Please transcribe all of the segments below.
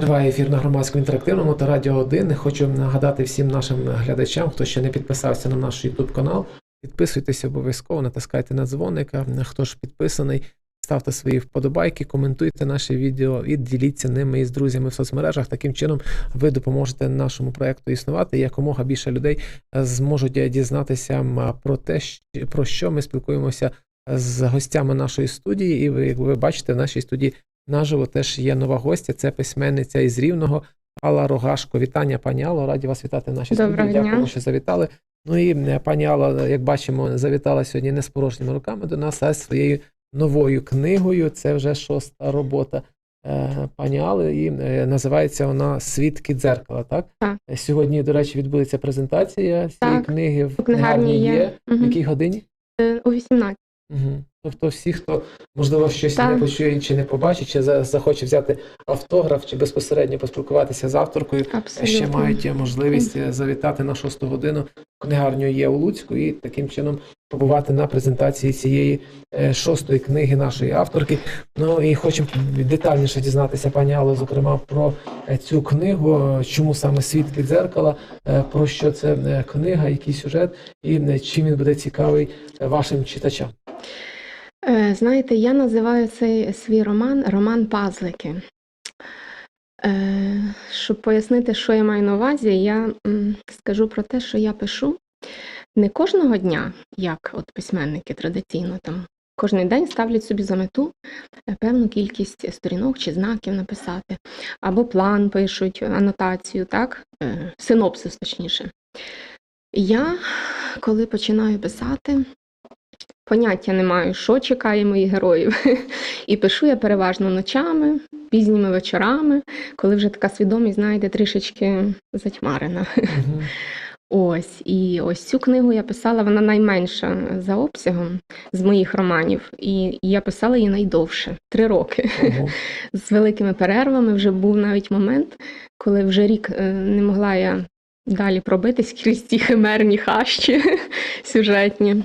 Триває ефір на громадському інтерактивному та Радіо 1. Хочу нагадати всім нашим глядачам, хто ще не підписався на наш YouTube канал. Підписуйтесь обов'язково, натискайте на дзвоника. Хто ж підписаний, ставте свої вподобайки, коментуйте наші відео і діліться ними із друзями в соцмережах. Таким чином ви допоможете нашому проекту існувати. Якомога більше людей зможуть дізнатися про те, про що ми спілкуємося з гостями нашої студії. І ви, як ви бачите, в нашій студії наживо теж є нова гостя. Це письменниця із Рівного Алла Рогашко. Вітання, пані Алло. Раді вас вітати в нашій студії. Дякуємо, що завітали. Ну і е, пані Алла, як бачимо, завітала сьогодні не з порожніми руками до нас, а з своєю новою книгою. Це вже шоста робота е, пані Алли, і е, називається вона Свідки дзеркала. Так Так. Е, сьогодні, до речі, відбудеться презентація цієї Так. книги в книгарні є. В якій годині? Е, У 18. Угу. Тобто, всі, хто можливо щось Так. не почує, чи не побачить, чи захоче взяти автограф, чи безпосередньо поспілкуватися з авторкою, Абсолютно. ще мають можливість е, завітати на шосту годину. Книгарню є у Луцьку і таким чином побувати на презентації цієї е, шостої книги нашої авторки. Ну і хочемо детальніше дізнатися, пані Алло, зокрема, про е, цю книгу, чому саме свідки дзеркала, про що це книга, який сюжет, і чим він буде цікавий вашим читачам. Е, Знаєте, я називаю цей свій роман роман Пазлики. Е, Щоб пояснити, що я маю на увазі, я скажу про те, що я пишу не кожного дня, як от письменники традиційно там. Кожний день ставлять собі за мету е, певну кількість сторінок чи знаків написати, або план пишуть, анотацію, так? Синопсис, точніше. Я, коли починаю писати, поняття не маю, що чекає моїх героїв. І пишу я переважно ночами, пізніми вечорами, коли вже така свідомість, знаєте, трішечки затьмарена. Ось, і ось цю книгу я писала, вона найменша за обсягом з моїх романів, і я писала її найдовше три роки. Ого. З великими перервами вже був навіть момент, коли вже рік е, не могла я далі пробитись крізь ті химерні хащі сюжетні.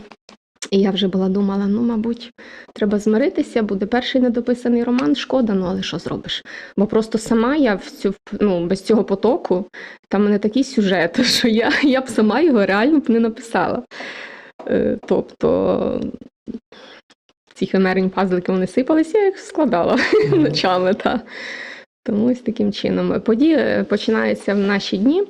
І я вже була думала, ну, мабуть, треба змиритися, буде перший недописаний роман, шкода, ну але що зробиш? Бо просто сама я в цю, ну, без цього потоку, там мене такий сюжет, що я, я б сама його реально б не написала. Е, Тобто ці химерні пазлики вони сипалися, я їх складала Мгм. ночами. Та. Тому ось таким чином. Події е, починаються в наші дні.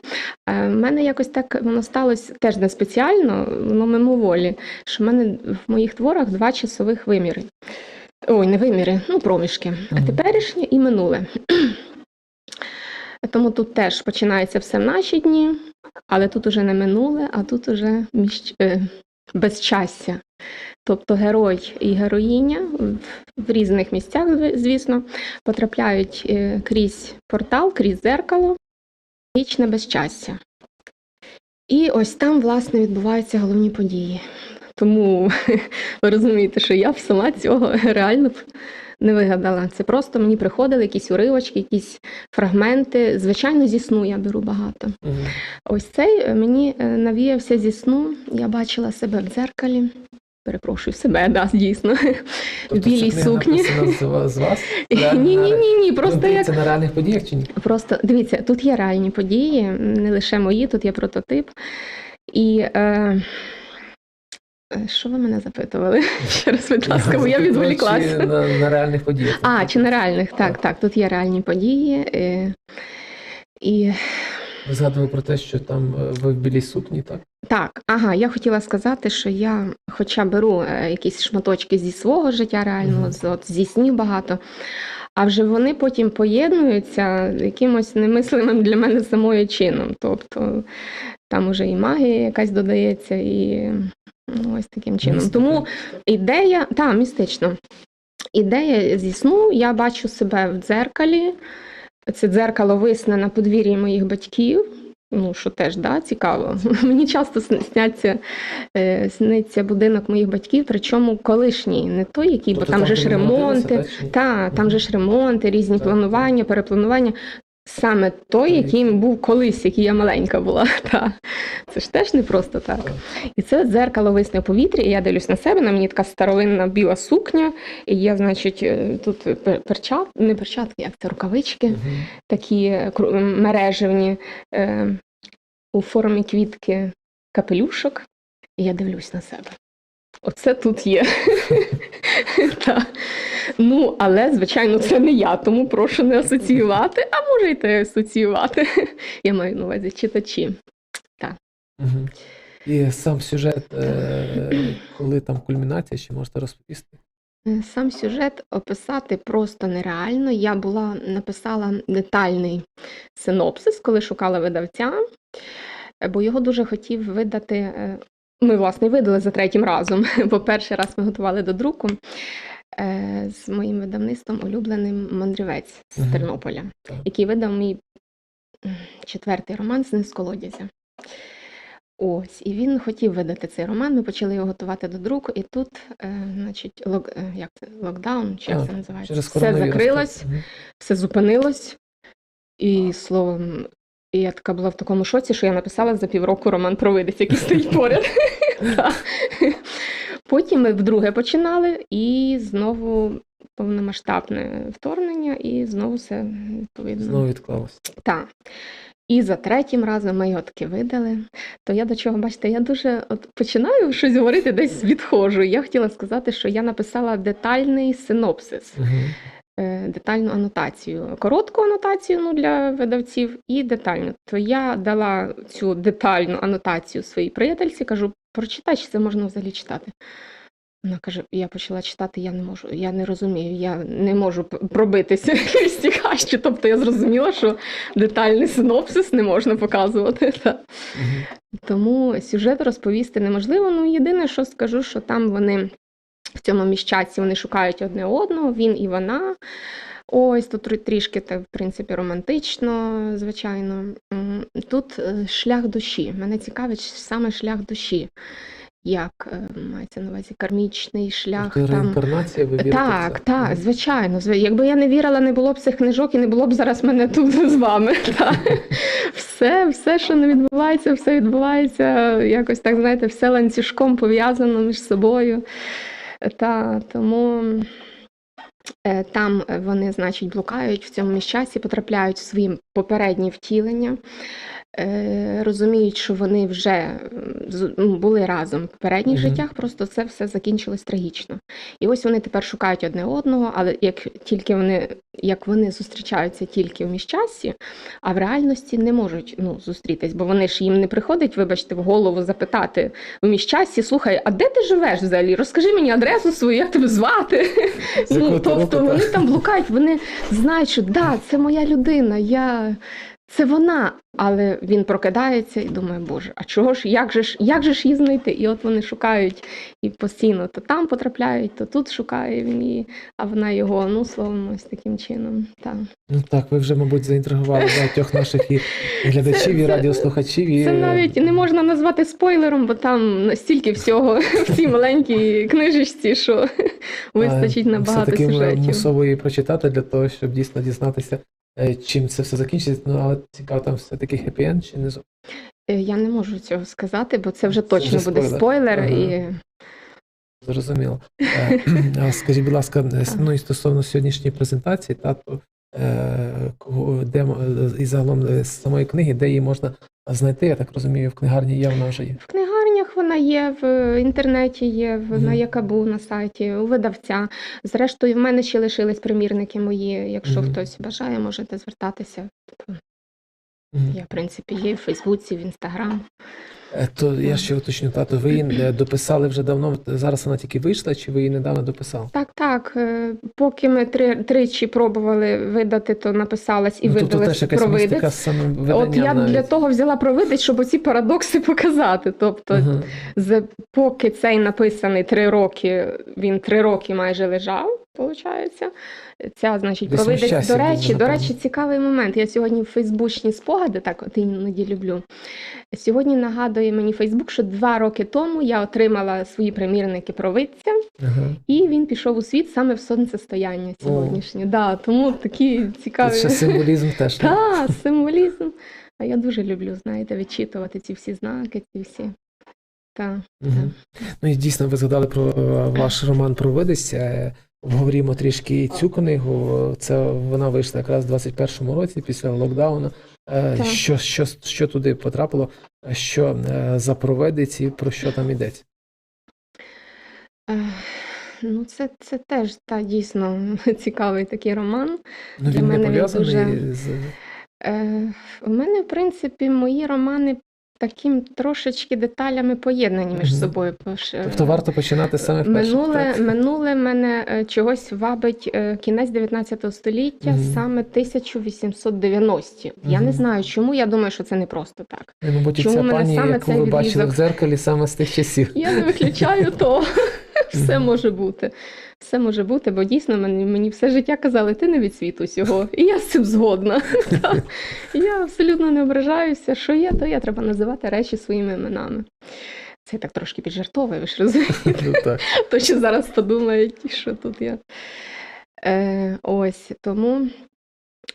У мене якось так воно сталося теж не спеціально, воно мимоволі, що в мене в моїх творах два часових виміри. Ой, не виміри, ну проміжки. Мгм. Теперішнє і минуле. Тому тут теж починається все в наші дні, але тут уже не минуле, а тут уже між, е, безчастя. Тобто герой і героїня в- різних місцях, звісно, потрапляють е, крізь портал, крізь дзеркало, вічне безчастя. І ось там, власне, відбуваються головні події. Тому ви розумієте, що я б сама цього реально б не вигадала. Це просто мені приходили якісь уривочки, якісь фрагменти. Звичайно, зі сну я беру багато. Мгм. Ось цей мені е, навіявся зі сну. Я бачила себе в дзеркалі. Перепрошую себе, да, дійсно. Тобто в білій книга сукні. з з вас? Ні, ні, ні, ні. Просто як Це на реальних подіях чи ні? Просто дивіться, тут є реальні події, не лише мої, тут є прототип. І е, е, що ви мене запитували? Ще раз, будь ласка, бо я Чи відволіклася. на, на реальних подіях. А, чи на реальних? Так, так, тут є реальні події. Е, і Ви згадували про те, що там е, ви в білій сукні, так? так, ага, я хотіла сказати, що я, хоча беру е, якісь шматочки зі свого життя реального, Мгм. з, от, зі снів багато, а вже вони потім поєднуються якимось немислимим для мене самою чином. Тобто там уже і магія якась додається, і ну, ось таким чином. Тому ідея, та, містично. Ідея зі сну, я бачу себе в дзеркалі. Це дзеркало висне на подвір'ї моїх батьків. Ну, що теж да, цікаво. Мені часто сняться, е, сниться будинок моїх батьків, причому колишній, не той, який, бо Тобто там же ж ремонти. Та, там же ж ремонти, різні планування, перепланування. Саме той, яким був колись, який я маленька була. Та. Це ж теж не просто так. І це дзеркало висне в повітрі, і я дивлюсь на себе, на мені така старовинна біла сукня, і є, значить, е, тут перчат, не перчатки, як це рукавички, такі мережевні е, у формі квітки капелюшок, і я дивлюсь на себе. Оце тут є. Ну, але, звичайно, це не я, тому прошу не асоціювати, а можете асоціювати. Я маю на увазі читачі. Мгм. І сам сюжет, е, коли там кульмінація, чи можете розповісти? Е, Сам сюжет описати просто нереально. Я була написала детальний синопсис, коли шукала видавця, е, бо його дуже хотів видати. Ми, власне, видали за третім разом, бо перший раз ми готували до друку е, з моїм видавництвом улюбленим мандрівець з. Тернополя, який видав мій четвертий роман «Сни з колодязя. Ось, і він хотів видати цей роман. Ми почали його готувати до друку, і тут, е, значить, лок, е, як це, локдаун, чи як це називається? Все закрилось, все зупинилось. І словом, і я така була в такому шоці, що я написала за півроку роман про видиць, який стоїть поряд. Потім ми вдруге починали, і знову повномасштабне вторгнення, і знову все відповідно. Знову відклалося. Так. І за третім разом ми його таки видали. То я до чого, бачите, я дуже от починаю щось говорити, десь відходжу. Я хотіла сказати, що я написала детальний синопсис, е, детальну анотацію, коротку анотацію ну, для видавців і детальну. То я дала цю детальну анотацію своїй приятельці, кажу, прочитай, чи це можна взагалі читати. Вона каже, я почала читати, я не можу, я не розумію, я не можу пробитися крізь ці хащі. Тобто я зрозуміла, що детальний синопсис не можна показувати. Та. Тому сюжет розповісти неможливо. Ну, єдине, що скажу, що там вони в цьому міщаці вони шукають одне одного, він і вона. Ось тут трішки так, в принципі, романтично, звичайно. Тут е, шлях душі. Мене цікавить саме шлях душі. Як е, мається на увазі кармічний шлях Тобто там. реінкарнація, ви вірите Так, це? так, Мгм. звичайно. Зв- Якби я не вірила, не було б цих книжок і не було б зараз мене тут з вами. Та. Все, все, що не відбувається, все відбувається якось так, знаєте, все ланцюжком пов'язано між собою. Та, тому е, там вони, значить, блукають в цьому міщасі, потрапляють в свої попередні втілення. Е, розуміють, що вони вже ну, були разом в попередніх Мгм. життях, просто це все закінчилось трагічно. І ось вони тепер шукають одне одного, але як тільки вони, як вони зустрічаються тільки в міщасі, а в реальності не можуть ну, зустрітись, бо вони ж їм не приходить, вибачте, в голову запитати в міщасі, слухай, а де ти живеш взагалі? Розкажи мені адресу свою, як тебе звати? Ну, тобто вони там блукають, вони знають, що да, це моя людина, я. Це вона, але він прокидається і думає, Боже, а чого ж, як же ж, як же ж її знайти? І от вони шукають і постійно то там потрапляють, то тут шукає він її, а вона його, ну словом, ось таким чином. Так. Ну так, ви вже, мабуть, заінтригували багатьох наших і глядачів, і радіослухачів. І... Це навіть не можна назвати спойлером, бо там настільки всього в цій маленькій книжечці, що вистачить на багато Все-таки сюжетів. мусово її прочитати для того, щоб дійсно дізнатися, е, чим це все закінчиться. Ну, але цікаво, там все-таки хеппі-енд чи не зовсім? Е, Я не можу цього сказати, бо це вже Це точно вже буде спойлер. Ага. І Зрозуміло. Е, а Скажіть, будь ласка, е, ну і стосовно сьогоднішньої презентації, та, то, е, де і загалом е, з самої книги, де її можна знайти, я так розумію, в книгарні є, вона вже є. в книгарнях вона є, в інтернеті є, в, на Якабу на сайті, у видавця. Зрештою, в мене ще лишились примірники мої. Якщо Мгм. хтось бажає, можете звертатися. Тобто Мгм. Я, в принципі, є в Фейсбуці, в Інстаграм. Е, То я ще уточню, тато, ви її е, дописали вже давно, зараз вона тільки вийшла, чи ви її недавно дописали? Так, так. е, Поки ми три, тричі пробували видати, то написалась і ну, тобто видалась теж якась про містика видець. з самим От я навіть. для того взяла про видець, щоб оці парадокси показати. Тобто, Ага. з, поки цей написаний три роки, він три роки майже лежав. Получається, ця, значить, провидець. До речі, до речі, цікавий момент. Я сьогодні в Фейсбучні спогади, так от іноді люблю. Сьогодні нагадує мені Фейсбук, що два роки тому я отримала свої примірники провидця, Ага. і він пішов у світ саме в сонцестояння сьогоднішнє. Да, тому такі цікаві. ще символізм теж. так? Так, символізм. А я дуже люблю, знаєте, вичитувати ці всі знаки, ці всі. Так. Мгм. Ну і дійсно, ви згадали про е, ваш роман Провидець. Е, Обговорімо трішки і цю книгу. Це вона вийшла якраз в 21-му році після локдауну. Е, Так. Що, що, що туди потрапило? Що е, за провидець і про що там йдеться? Ну, це, це теж та, дійсно цікавий такий роман. Ну, Для він не мене він пов'язаний дуже- з Е, у мене, в принципі, мої романи таким трошечки деталями поєднані між собою. е, тобто варто починати саме в. Минуле, минуле мене е, чогось вабить е, кінець 19 століття, Мгм. саме 1890-ті. Я не знаю, чому. Я думаю, що це не просто так. І, Мабуть, чому ця мене пані, саме яку цей ви бачили в дзеркалі саме з тих часів. Я не виключаю того. Все може бути. Все може бути, бо дійсно мені, мені все життя казали, ти не від світу сього. І я з цим згодна. Я абсолютно не ображаюся. Що є, то я треба називати речі своїми іменами. Це я так трошки піджартовую, ви ж розумієте. Ну. То, що зараз подумають, що тут я. Е, ось тому.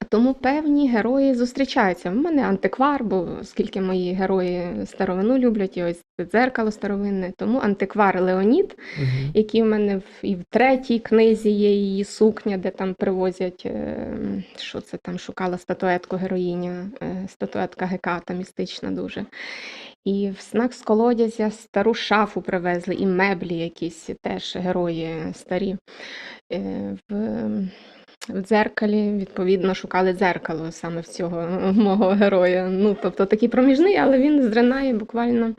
Тому певні герої зустрічаються. В мене антиквар, бо оскільки мої герої старовину люблять, і ось це дзеркало старовинне, тому антиквар Леонід, Мгм. який в мене в, і в третій книзі є її сукня, де там привозять, е, що це там шукала статуетку героїня, е, статуетка Геката, містична дуже. І в знак з колодязя стару шафу привезли, і меблі якісь теж герої старі. Е, В, в дзеркалі, відповідно, шукали дзеркало саме в цього мого героя. Ну, тобто такий проміжний, але він зринає буквально.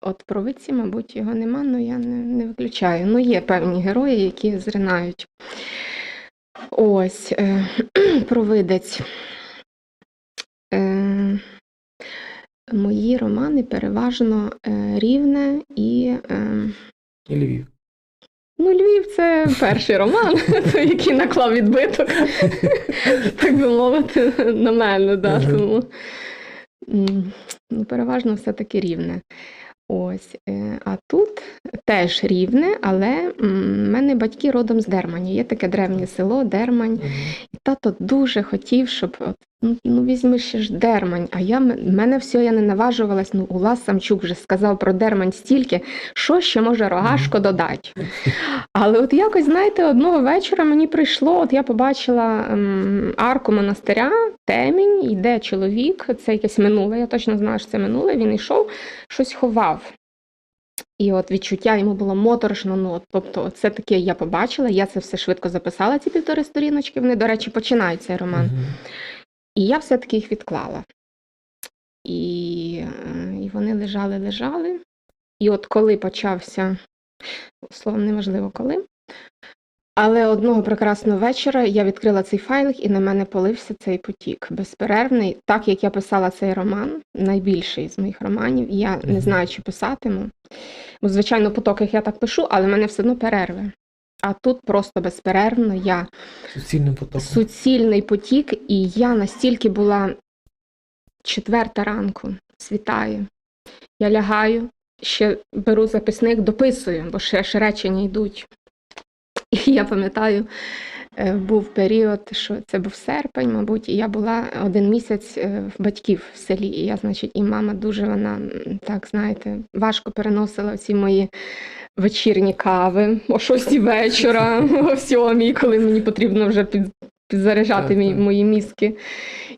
От провидці, мабуть, його нема, але я не, не виключаю. Ну, є певні герої, які зринають. Ось, е, провидець. Е, мої романи переважно е, рівне і. Е, І Львів. Ну, Львів це перший роман, який наклав відбиток, так би мовити, на мене. Да, тому, ну, переважно все-таки рівне. Ось. е, А тут теж рівне, але в мене батьки родом з Дермані. Є таке древнє село Дермань. І тато дуже хотів, щоб от, ну, ну візьми ще ж Дермань. А я мене все я не наважувалась. Ну, Улас Самчук вже сказав про Дермань стільки, що ще може рогашко додати. Але от якось, знаєте, одного вечора мені прийшло, от я побачила ем, арку монастиря, темінь, йде чоловік, це якесь минуле, я точно знаю, що це минуле. Він йшов, щось ховав. І от відчуття йому було моторошно. Ну, от, тобто, це таке я побачила, я це все швидко записала, ці півтори сторіночки. Вони, до речі, починають цей роман. Мгм. І я все-таки їх відклала. І, е, і вони лежали, лежали. І от коли почався, словом, неважливо коли. Але одного прекрасного вечора я відкрила цей файлик, і на мене полився цей потік. Безперервний, так як я писала цей роман, найбільший з моїх романів. Я не знаю, чи писатиму. Бо, звичайно, по токах я так пишу, але в мене все одно перерви. А тут просто безперервно я суцільний потоком. суцільний потік, і я настільки була четверта ранку, світаю. Я лягаю, ще беру записник, дописую, бо ще ж речення йдуть. І я пам'ятаю, був період, що це був серпень, мабуть, і я була один місяць е, в батьків в селі. І я, значить, і мама дуже вона, так знаєте, важко переносила всі мої вечірні кави о 6 вечора, о 7, коли мені потрібно вже під, підзаряджати мій, мої мізки.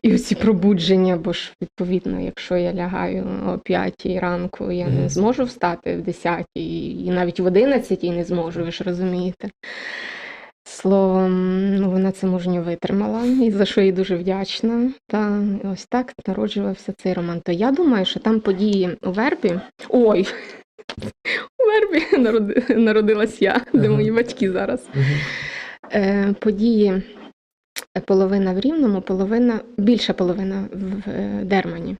І оці пробудження, бо ж відповідно, якщо я лягаю о 5 ранку, я не зможу встати в 10 і навіть в 11 не зможу, ви ж розумієте. Словом, ну вона це мужньо витримала, і за що їй дуже вдячна. Та ось так народжувався цей роман. То я думаю, що там події у Вербі. Ой! У Вербі народи, народилась я, де Ага. мої батьки зараз. Мгм. Е, події половина в Рівному, половина, більша половина в е, Дермані.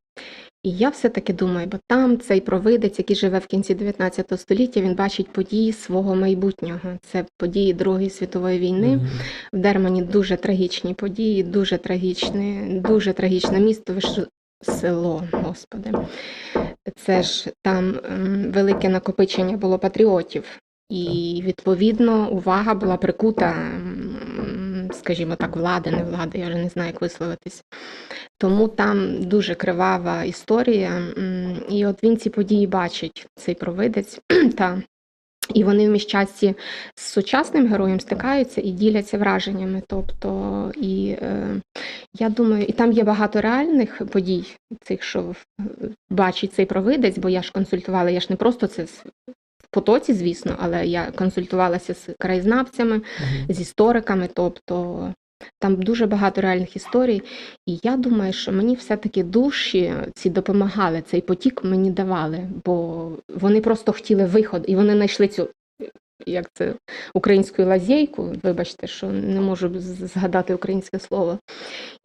І я все-таки думаю, бо там цей провидець, який живе в кінці 19 століття, він бачить події свого майбутнього. Це події Другої світової війни. Мгм. В Дермані дуже трагічні події, дуже трагічне, дуже трагічне місто, село, господи. Це ж там ем, велике накопичення було патріотів. І відповідно увага була прикута, м, скажімо так, влади, не влади, я вже не знаю, як висловитись. Тому там дуже кривава історія. І от він ці події бачить, цей провидець. та і вони в міщасті з сучасним героєм стикаються і діляться враженнями. Тобто, і е, я думаю, і там є багато реальних подій, цих, що бачить цей провидець, бо я ж консультувала, я ж не просто це потоці, звісно, але я консультувалася з краєзнавцями, з істориками, тобто там дуже багато реальних історій. І я думаю, що мені все-таки душі ці допомагали, цей потік мені давали, бо вони просто хотіли виход, і вони знайшли цю. Як це українську лазейку, вибачте, що не можу згадати українське слово.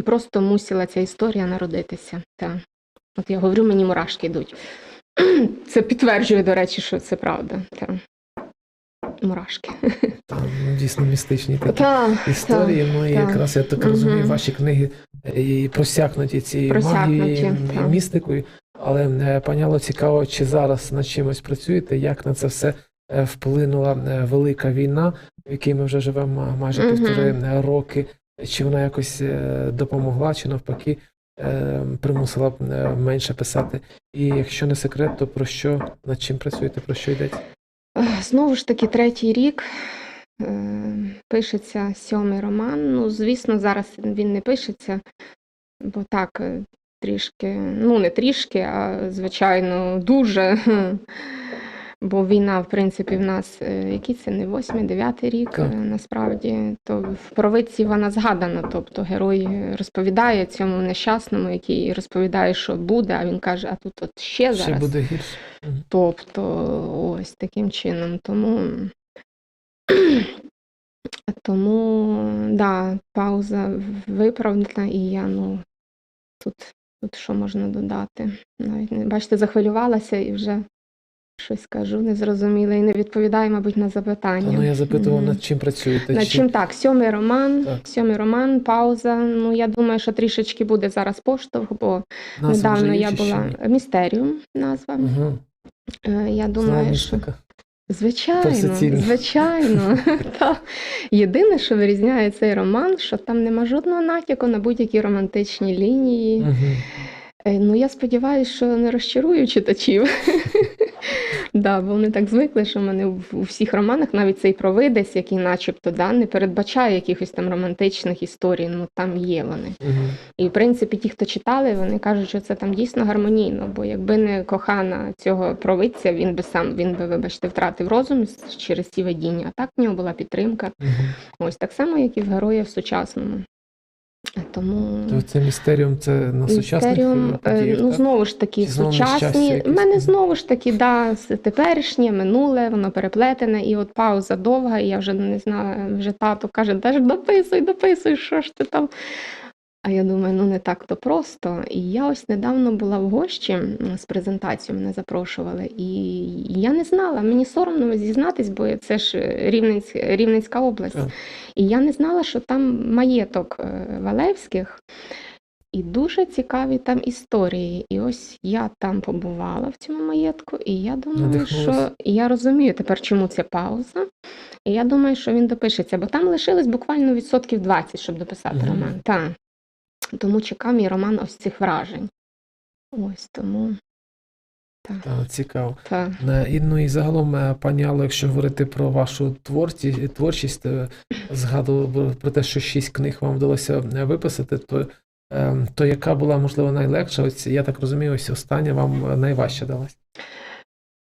І просто мусила ця історія народитися. Та. От я говорю, мені мурашки йдуть. Це підтверджує, до речі, що це правда. Та. Мурашки. Там, ну, дійсно містичні такі Та, історії. Ну і так. якраз я так Мгм. розумію, ваші книги е, і просякнуті цією Просякнуті, магією і містикою. Але е, паняло цікаво, чи зараз над чимось працюєте, як на це все е, вплинула велика війна, в якій ми вже живемо майже Мгм. півтори роки. Чи вона якось допомогла, чи навпаки примусила б, е, менше писати? І якщо не секрет, то про що над чим працюєте, про що йдеться? Знову ж таки, третій рік е, пишеться сьомий роман. Ну, звісно, зараз він не пишеться, бо так, е, трішки, ну не трішки, а звичайно, дуже. Бо війна, в принципі, в нас е, який це не восьмий, дев'ятий рік, Так. е, насправді, то в провидці вона згадана. Тобто герой розповідає цьому нещасному, який розповідає, що буде, а він каже, а тут от ще зараз. Ще буде гірше? Тобто, ось таким чином. Тому, тому да, пауза виправдана, і я ну тут, тут що можна додати. Навіть не бачите, захвилювалася і вже щось кажу, не зрозуміла і не відповідаю, мабуть, на Та, запитання. ну я запитував, над чим працюєте? Над чим так, сьомий роман, Так. сьомий роман, пауза. Ну я думаю, що трішечки буде зараз поштовх, бо Назва недавно я була? Містеріум назва. Е, Я думаю, що містика. Звичайно, звичайно. Та. Єдине, що вирізняє цей роман, що там нема жодного натяку на будь-які романтичні лінії. Е, Ну, я сподіваюся, що не розчарую читачів. Да, бо вони так звикли, що в мене у всіх романах навіть цей провидець, який начебто да, не передбачає якихось там романтичних історій, ну там є вони. Мгм. І в принципі, ті, хто читали, вони кажуть, що це там дійсно гармонійно. Бо якби не кохана цього провидця, він би сам, він би, вибачте, втратив розум через ці видіння. А так в нього була підтримка. Мгм. Ось так само, як і в героя в сучасному. Тому То це містеріум, це на сучасних Містеріум, е, подіях, ну так? знову ж таки, Чи сучасні. У мене знову ж таки, да, теперішнє, минуле, воно переплетене, і от пауза довга, і я вже не знаю, вже тато каже, ж дописуй, дописуй, що ж ти там. А я думаю, ну не так то просто. І я ось недавно була в гощі з презентацією, мене запрошували, і я не знала, мені соромно зізнатись, бо це ж Рівненськ, Рівненська область. Так. І я не знала, що там маєток е, Валевських. І дуже цікаві там історії. І ось я там побувала в цьому маєтку, і я думаю, Надихнулась. що я розумію тепер, чому ця пауза. І я думаю, що він допишеться, бо там лишилось буквально відсотків 20, щоб дописати Мгм. роман. Так. Тому чекав мій роман ось цих вражень. Ось тому. Так. Та, цікаво. так. Е, І, ну і загалом, е, пані Алло, якщо говорити про вашу творці, творчість, е, згадував про те, що шість книг вам вдалося е, виписати, то, е, то яка була, можливо, найлегша? Ось, я так розумію, ось остання вам е, найважче далась.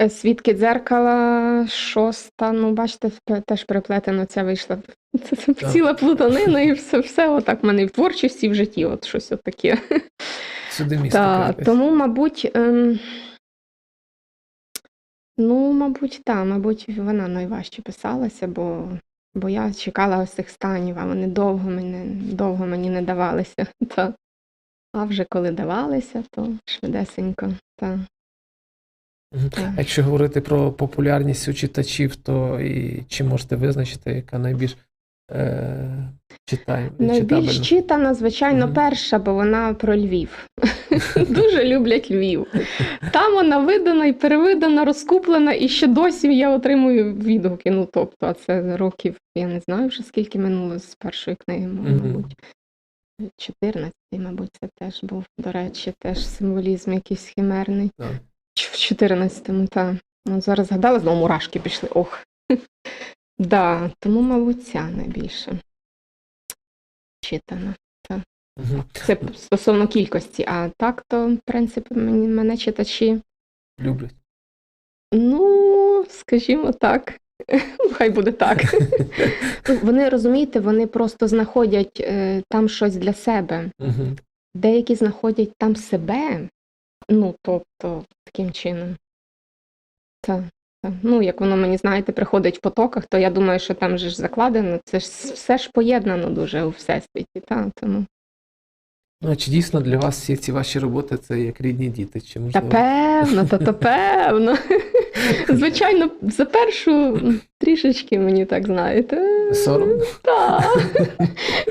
Е, Свідки дзеркала, шоста, ну бачите, теж переплетено ця вийшла. Це, це Так. ціла плутанина і все, все отак в мене і в творчості, і в житті, от щось от таке. Сюди. Так, тому, мабуть, ем, ну, мабуть, так, мабуть, вона найважче писалася, бо, бо я чекала ось цих станів, а вони довго мені, довго мені не давалися. Та. А вже коли давалися, то швидесенько. Та. А Якщо говорити про популярність у читачів, то і чи можете визначити, яка найбільш е, читай, Найбільш читабельна? читана, звичайно, перша, бо вона про Львів. Дуже люблять Львів. Там вона видана і перевидана, розкуплена, і ще досі я отримую відгуки. Ну, тобто, а це років, я не знаю вже скільки минуло з першої книги, мабуть. 14, мабуть, це теж був, до речі, теж символізм якийсь химерний. В 14-му, так. Ну, зараз згадала, знову мурашки пішли. Ох. Да, тому, мабуть, ця найбільше читана. Це стосовно кількості, а так, то, в принципі, мені, мене читачі, Люблять. ну, скажімо так, хай буде так. Вони розумієте, вони просто знаходять е, там щось для себе. Деякі знаходять там себе, ну, тобто, таким чином. Так, так. Ну, як воно мені, знаєте, приходить в потоках, то я думаю, що там же ж закладено, це ж все ж поєднано дуже у всесвіті. Та, тому. Ну, а чи дійсно для вас всі ці ваші роботи це як рідні діти? Чи Та певно, та то певно. Звичайно, за першу трішечки мені так знаєте. Соромно? Так.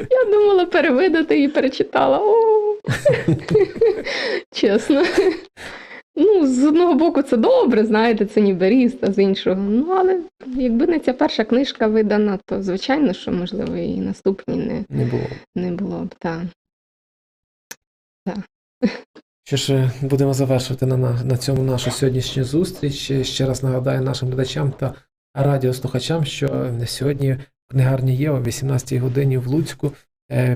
Я думала перевидати і перечитала. О. Чесно. Ну, з одного боку, це добре, знаєте, це ніби ріст, а з іншого. Ну, але якби не ця перша книжка видана, то звичайно, що можливо і наступні не, Не було. не було б. Так. Що ж, е, будемо завершувати на, на, цьому нашу сьогоднішню зустріч. Е, Ще раз нагадаю нашим глядачам та радіослухачам, що е, сьогодні в книгарні є о 18 годині в Луцьку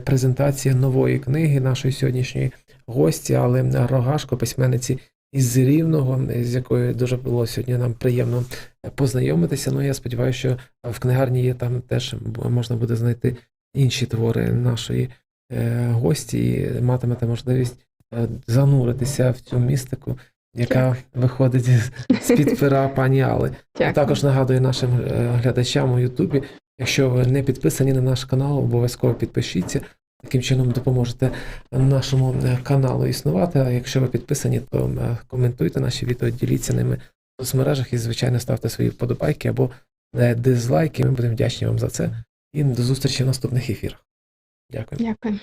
презентація нової книги нашої сьогоднішньої гості, але Рогашко, письменниці із Рівного, е, з якою дуже було сьогодні нам приємно е, познайомитися. Ну я сподіваюся, що в книгарні є там теж можна буде знайти інші твори нашої е, гості і матимете можливість е, зануритися в цю містику, яка виходить з- з-під пера пані Али. Дякую. Також нагадую нашим е, глядачам у Ютубі, якщо ви не підписані на наш канал, обов'язково підпишіться. Таким чином допоможете нашому е, каналу існувати. А якщо ви підписані, то е, коментуйте наші відео, діліться ними в соцмережах і, звичайно, ставте свої вподобайки або е, дизлайки. Ми будемо вдячні вам за це. І до зустрічі в наступних ефірах. Дякую. Дякую.